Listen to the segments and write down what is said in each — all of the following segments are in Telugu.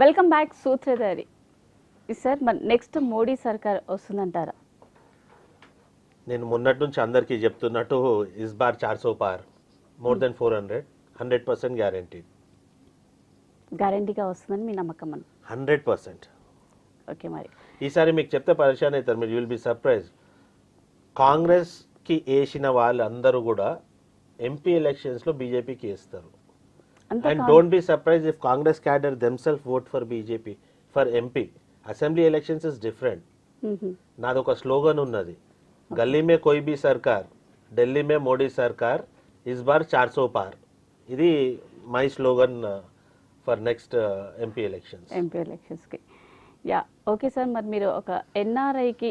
వెల్కమ్ బ్యాక్ సూత్రధారి సార్ మరి నెక్స్ట్ మోడీ సర్కార్ వస్తుందంటారా? నేను మొన్నటి నుంచి అందరికీ చెప్తున్నట్టు ఇస్ బార్ చార్ సో పార్ more than four hundred hundred percent guarantee గ్యారంటీగా వస్తుందని మీ నమ్మకం అని హండ్రెడ్ పర్సెంట్ ఓకే మరి. ఈసారి మీకు చెప్తే పరిశాన్ అవుతారు మీరు విల్ బి సర్ప్రైజ్ కాంగ్రెస్కి వేసిన వాళ్ళందరూ కూడా ఎంపీ ఎలక్షన్స్లో బీజేపీకి వేస్తారు. And don't be surprise if Congress cadre themself vote for BJP for MP assembly elections is different నాది ఒక స్లోగన్ ఉన్నది. గల్లీ మే కోయి బి సర్కార్ ఢిల్లీ మే మోడీ సర్కార్ ఇస్ బార్ చార్ సో పార్. ఇది my slogan for next MP elections MP ఎలక్షన్స్కి యా ఓకే సార్ మరి మీరు ఒక ఎన్ఆర్ఐకి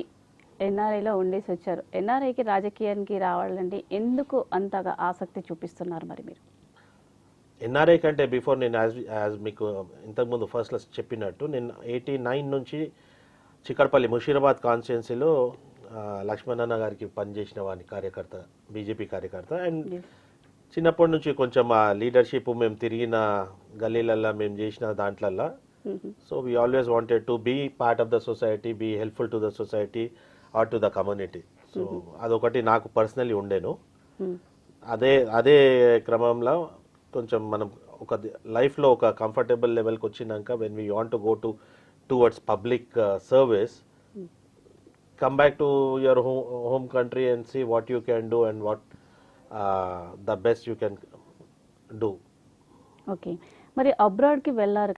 ఎన్ఆర్ఐలో ఉండేసి వచ్చారు. ఎన్ఆర్ఐకి రాజకీయానికి రావాలంటే ఎందుకు అంతగా ఆసక్తి చూపిస్తున్నారు మరి మీరు? ఎన్ఆర్ఐ కంటే బిఫోర్ నేను యాజ్ యాజ్ మీకు ఇంతకుముందు ఫస్ట్లో చెప్పినట్టు నేను ఎయిటీ నైన్ నుంచి చిక్కడపల్లి ముషీరాబాద్ కాన్స్టిట్యున్సీలో లక్ష్మణన్న గారికి పనిచేసిన వాని కార్యకర్త బీజేపీ కార్యకర్త అండ్. చిన్నప్పటి నుంచి కొంచెం ఆ లీడర్షిప్ మేము తిరిగిన గల్లీలల్లో మేము చేసిన దాంట్లల్లో. So we always wanted to be part of the society be helpful to the society or to the community so అదొకటి నాకు పర్సనలీ ఉండేను Hmm. అదే అదే క్రమంలో కొంచెం మనం ఒక లైఫ్లో ఒక కంఫర్టబుల్ లెవెల్కి వచ్చినాక when we want to go to towards public service come back to your home home country and see what you can do and what the best you can do okay మరి అబ్రాడ్కి వెళ్ళారు